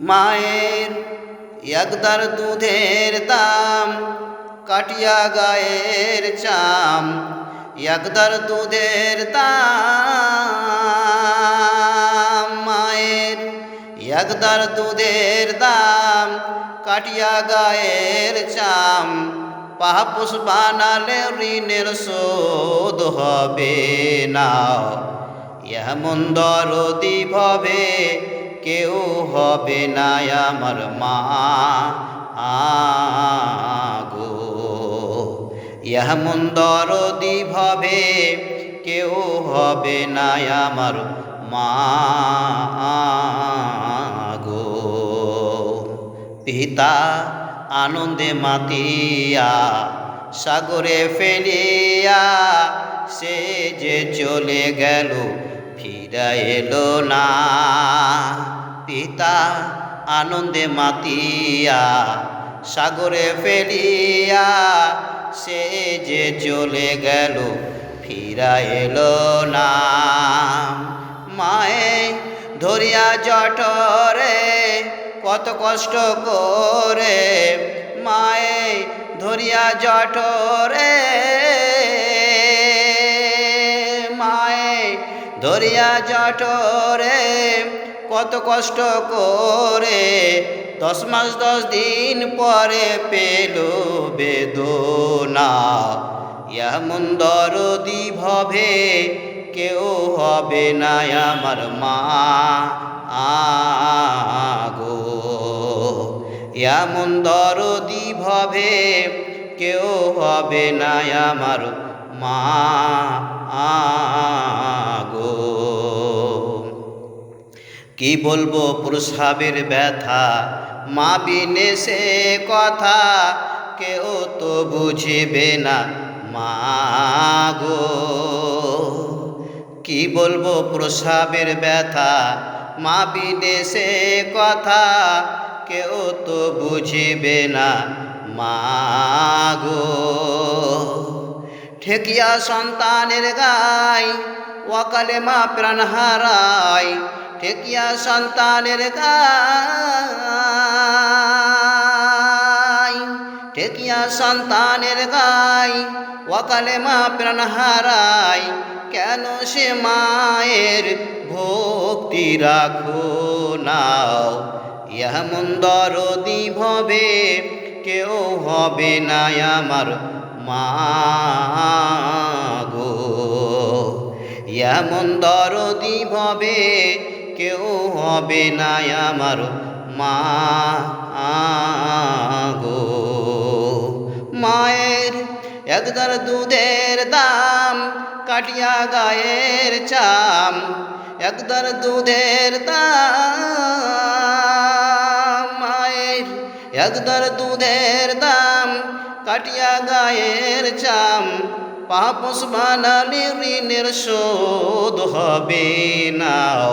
মায়ের একদার দুধের দাম, কাটিয়া গায়ের চাম, একদার দুধের দাম, মায়ের একদার দুধের দাম, কাটিয়া গায়ের চাম পাহাপুস বানালে ঋণের শোধ হবে না। এমন দরদি ভবে কেউ হবে না আমার মা। আগো, এমন দরদি ভবে কেউ হবে না আমার মা। গো পিতা আনন্দে মাতিয়া, সাগরে ফেলিয়া সে যে চলে গেল, ফিরা এলো না। পিতা আনন্দে মাতিয়া, সাগরে ফেলিয়া সে যে চলে গেল, ফিরা এলো না। মায়ে ধরিয়া জঠরে কত কষ্ট করে, মায়ে ধরিয়া জঠরে মায়ে ধরিয়া জঠরে কত কষ্ট করে দশ মাস, দশ দিন পরে পেল বেদনা। এমন দরদি ভবে কেউ হবে না আমার মা। আগো, এমন দরদি ভবে কেউ হবে না আমার মা। আগো কি বলব প্রসাবের ব্যথা? মা বিনে সে কথা কেউ তো বুঝবে না। মা গো, কি বলব প্রসাবের ব্যথা? মা বিনে সে কথা কেউ তো বুঝবে না। মা গো, ঠেকিয়া সন্তানের গাই ওয়াকালে মা প্রাণ হারায়। ঠেকিয়া সন্তানের গাই। ঠেকিয়া সন্তানের গাই, ওয়াকালে মা প্রাণ হারায় কেন সে মায়ের ভক্তি রাখো নাও? এমন দরদি ভবে, কেউ হবে না আমার মা গো। এমন দরদি ভবে কেউ হবে না আমার মা গো। মায়ের একদার দুধের দাম, কাটিয়া গায়ের চাম একদার দুধের দাম, মায়ের একদার দুধের দাম, কাটিয়া গায়ের চাম পাপস বানালে ঋণের শোধ হবে নাও।